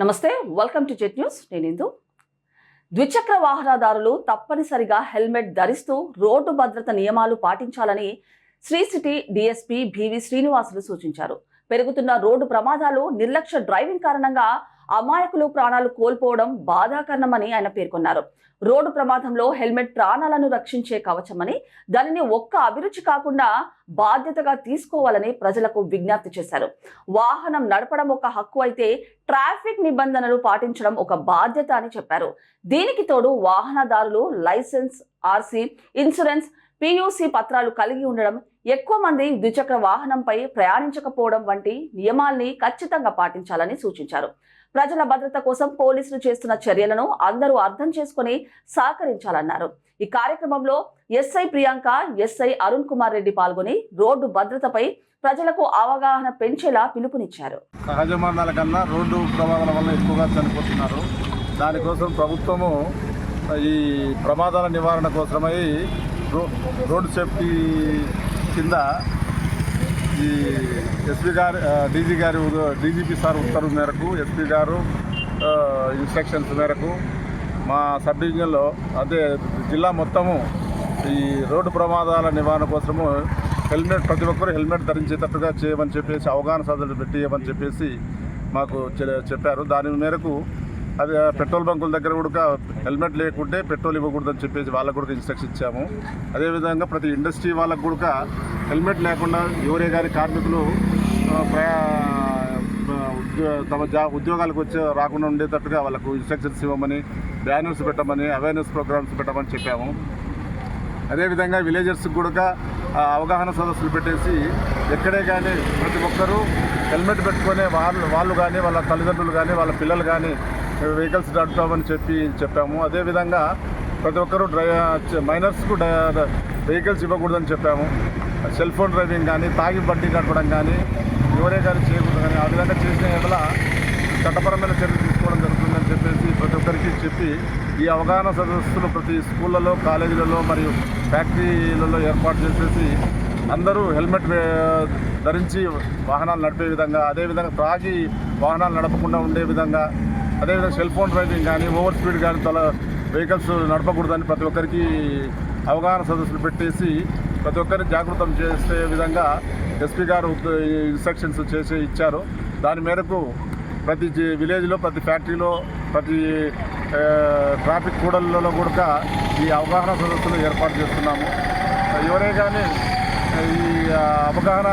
నమస్తే welcome to jet news నేను ఇందు. ద్విచక్ర వాహనదారులు తప్పనిసరిగా హెల్మెట్ ధరిస్తూ రోడ్డు భద్రత నియమాలు పాటించాలని శ్రీ సిటీ డిఎస్పీ బివి శ్రీనివాసులు సూచించారు. పెరుగుతున్న రోడ్డు ప్రమాదాలు నిర్లక్ష్య డ్రైవింగ్ కారణంగా అమాయకులు ప్రాణాలు కోల్పోవడం బాధాకరణమని ఆయన పేర్కొన్నారు. రోడ్డు ప్రమాదంలో హెల్మెట్ ప్రాణాలను రక్షించే కవచమని దానిని ఒక్క అభిరుచి కాకుండా బాధ్యతగా తీసుకోవాలని ప్రజలకు విజ్ఞప్తి చేశారు. వాహనం నడపడం ఒక హక్కు అయితే ట్రాఫిక్ నిబంధనలు పాటించడం ఒక బాధ్యత అని చెప్పారు. దీనికి తోడు వాహనదారులు లైసెన్స్ ఆర్సీ ఇన్సూరెన్స్ పియూసి పత్రాలు కలిగి ఉండడం ఎక్కువ మంది ద్విచక్ర వాహనంపై ప్రయాణించకపోవడం వంటి నియమాల్ని ఖచ్చితంగా పాటించాలని సూచించారు. ప్రజల భద్రత కోసం పోలీసులు చేస్తున్న చర్యలను అందరూ అర్థం చేసుకుని సహకరించాలన్నారు. ఈ కార్యక్రమంలో ఎస్ఐ ప్రియాంక ఎస్ఐ అరుణ్ కుమార్ రెడ్డి పాల్గొని రోడ్డు భద్రతపై ప్రజలకు అవగాహన పెంచేలా పిలుపునిచ్చారు. సహజ మరణాల కన్నా రోడ్డు ప్రమాదాల వల్ల ఎక్కువగా చనిపోతున్నారు. దానికోసం ప్రభుత్వము ఈ ప్రమాదాల నివారణ కోసమై రో రోడ్డు సేఫ్టీ కింద ఈ ఎస్పీ గారు డీజీ గారి డీజీపీ సార్ ఉత్తర్వు మేరకు ఎస్పీ గారు ఇన్స్ట్రక్షన్స్ మేరకు మా సబ్ డివిజన్లో అదే జిల్లా మొత్తము ఈ రోడ్డు ప్రమాదాల నివారణ కోసము హెల్మెట్ ప్రతి ఒక్కరూ హెల్మెట్ ధరించేటట్టుగా చేయమని చెప్పేసి అవగాహన సదలు పెట్టియమని చెప్పేసి మాకు చె- చెప్పారు. దాని మేరకు అది పెట్రోల్ బంకుల దగ్గర కూడా హెల్మెట్ లేకుంటే పెట్రోల్ ఇవ్వకూడదని చెప్పేసి వాళ్ళకు కూడా ఇన్స్ట్రక్షన్ ఇచ్చాము. అదేవిధంగా ప్రతి ఇండస్ట్రీ వాళ్ళకు కూడా హెల్మెట్ లేకుండా ఎవరే కానీ కార్మికులు ప్రయా ఉద్యో తమ జా ఉద్యోగాలకు వచ్చే రాకుండా ఉండేటట్టుగా వాళ్ళకు ఇన్స్ట్రక్షన్స్ ఇవ్వమని బ్యానర్స్ పెట్టమని అవేర్నెస్ ప్రోగ్రామ్స్ పెట్టమని చెప్పాము. అదేవిధంగా విలేజర్స్కి కూడా ఆ, అవగాహన సదస్సులు పెట్టేసి ఎక్కడే కానీ ప్రతి ఒక్కరూ హెల్మెట్ పెట్టుకునే వాళ్ళు వాళ్ళు కానీ వాళ్ళ తల్లిదండ్రులు కానీ వాళ్ళ పిల్లలు కానీ వెహికల్స్ నడుపుతామని చెప్పి చెప్పాము. అదేవిధంగా ప్రతి ఒక్కరూ డ్రై మైనర్స్కు వెహికల్స్ ఇవ్వకూడదని చెప్పాము. సెల్ ఫోన్ డ్రైవింగ్ కానీ తాగి బండి నడపడం కానీ ఎవరే కానీ చేయకూడదు కానీ ఆ విధంగా చేసిన ఎడల చట్టపరమైన చర్యలు తీసుకోవడం జరుగుతుందని చెప్పేసి ప్రతి ఒక్కరికి చెప్పి ఈ అవగాహన సదస్సులు ప్రతి స్కూళ్ళలో కాలేజీలలో మరియు ఫ్యాక్టరీలలో ఏర్పాటు చేసేసి అందరూ హెల్మెట్ ధరించి వాహనాలు నడిపే విధంగా అదేవిధంగా త్రాగి వాహనాలు నడపకుండా ఉండే విధంగా అదేవిధంగా సెల్ ఫోన్ డ్రైవింగ్ కానీ ఓవర్ స్పీడ్ కానీ తల వెహికల్స్ నడపకూడదని ప్రతి ఒక్కరికి అవగాహన సదస్సులు పెట్టేసి ప్రతి ఒక్కరిని జాగృతం చేసే విధంగా ఎస్పీ గారు ఇన్స్ట్రక్షన్స్ చేసి ఇచ్చారు. దాని మేరకు ప్రతి విలేజ్లో ప్రతి ఫ్యాక్టరీలో ప్రతి ట్రాఫిక్ కూడలలో కూడా ఈ అవగాహన సదస్సులు ఏర్పాటు చేస్తున్నాము. ఎవరే కానీ ఈ అవగాహన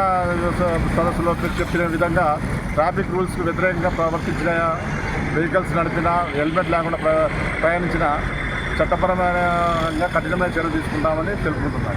సదస్సులో చెప్పిన విధంగా ట్రాఫిక్ రూల్స్కి వ్యతిరేకంగా ప్రవర్తించిన వెహికల్స్ నడిపినా హెల్మెట్ లేకుండా ప్ర- ప్రయాణించిన చట్టపరమైన కఠినమైన చర్యలు తీసుకుంటామని తెలుపుకుంటున్నాను.